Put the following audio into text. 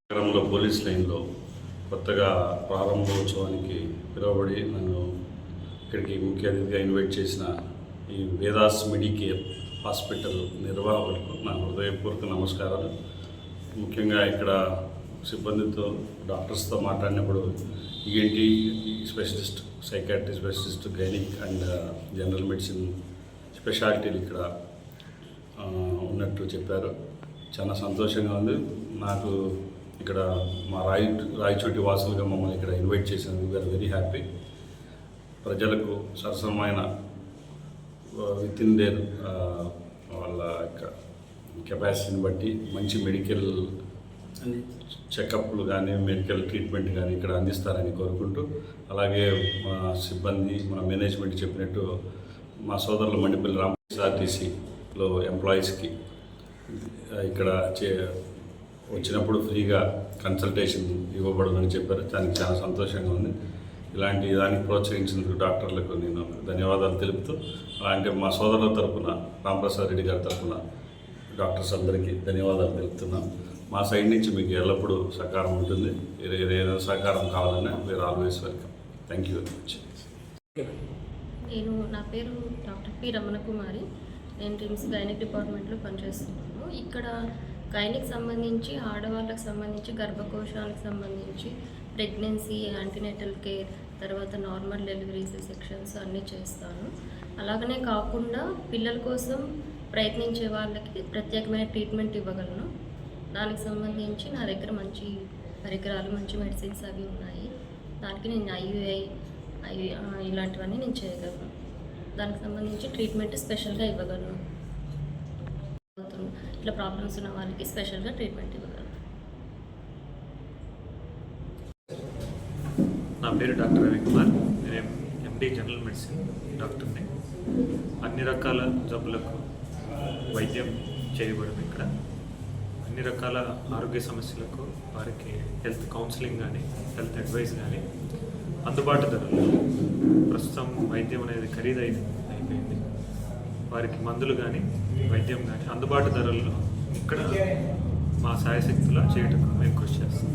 నగరంలో పోలీస్ లైన్లో కొత్తగా ప్రారంభోత్సవానికి పిలువబడి నన్ను ఇక్కడికి ముఖ్య అతిథిగా ఇన్వైట్ చేసిన ఈ వేదాస్ మెడికేర్ హాస్పిటల్ నిర్వాహకులకు నా హృదయపూర్వక నమస్కారాలు. ముఖ్యంగా ఇక్కడ సిబ్బందితో డాక్టర్స్తో మాట్లాడినప్పుడు ENT specialist psychiatry specialist gynaec and general medicine స్పెషాలిటీలు ఇక్కడ ఉన్నట్టు చెప్పారు. చాలా సంతోషంగా ఉంది. నాకు ఇక్కడ మా రాయి రాయచోటి వాసులుగా మమ్మల్ని ఇక్కడ ఇన్వైట్ చేసినందుకు వీఆర్ వెరీ హ్యాపీ. ప్రజలకు సరసమైన విత్ ఇన్ దేర్ వాళ్ళ కెపాసిటీని బట్టి మంచి మెడికల్ చెకప్లు కానీ మెడికల్ ట్రీట్మెంట్ కానీ ఇక్కడ అందిస్తారని కోరుకుంటూ అలాగే మా సిబ్బంది మన మేనేజ్మెంట్ చెప్పినట్టు మా సోదరులు మండిపల్లి రామ ఎంప్లాయీస్కి ఇక్కడ చే వచ్చినప్పుడు ఫ్రీగా కన్సల్టేషన్ ఇవ్వబడదని చెప్పారు. దానికి చాలా సంతోషంగా ఉంది. ఇలాంటి దానికి ప్రోత్సహించినందుకు డాక్టర్లకు నేను ధన్యవాదాలు తెలుపుతూ అలాంటి మా సోదరుల తరపున రామప్రసాద్ రెడ్డి గారి తరపున డాక్టర్స్ అందరికీ ధన్యవాదాలు తెలుపుతున్నాం మా సైడ్ నుంచి మీకు ఎల్లప్పుడూ సహకారం ఉంటుంది. ఏదైనా సహకారం కావాలన్నా మీరు always welcome. Thank you very much నేను నా పేరు డాక్టర్ పి రమణ కుమారి. నేను రిమ్స్ గైనిక్ డిపార్ట్మెంట్లో పనిచేస్తున్నాను. ఇక్కడ గైనికి సంబంధించి ఆడవాళ్ళకి సంబంధించి గర్భకోశాలకు సంబంధించి ప్రెగ్నెన్సీ యాంటీనేటల్ కేర్ తర్వాత నార్మల్ డెలివరీస్ సెక్షన్స్ అన్నీ చేస్తాను. అలాగనే కాకుండా పిల్లల కోసం ప్రయత్నించే వాళ్ళకి ప్రత్యేకమైన ట్రీట్మెంట్ ఇవ్వగలను. దానికి సంబంధించి నా దగ్గర మంచి పరికరాలు మంచి మెడిసిన్స్ అవి ఉన్నాయి. దానికి నేను ఐయుఐ అవి ఇలాంటివన్నీ నేను చేయగలను. దానికి సంబంధించి ట్రీట్మెంట్ స్పెషల్గా ఇవ్వగలను. ఇట్లా ప్రాబ్లమ్స్ ఉన్న వాళ్ళకి స్పెషల్గా ట్రీట్మెంట్ ఇవ్వగలరు. నా పేరు డాక్టర్ రవికుమార్ నేను ఎండి జనరల్ మెడిసిన్ డాక్టర్ని. అన్ని రకాల జబ్బులకు వైద్యం చేయబడడం ఇక్కడ. అన్ని రకాల ఆరోగ్య సమస్యలకు వారికి హెల్త్ కౌన్సిలింగ్ కానీ హెల్త్ అడ్వైస్ కానీ అందుబాటు ధరలు ప్రస్తుతం వైద్యం అనేది ఖరీదైంది అయిపోయింది. వారికి మందులు కానీ వైద్యం కానీ అందుబాటు ధరల్లో ఇక్కడ మా సాయశక్తుల చేయటం మేము కృషి చేస్తాం.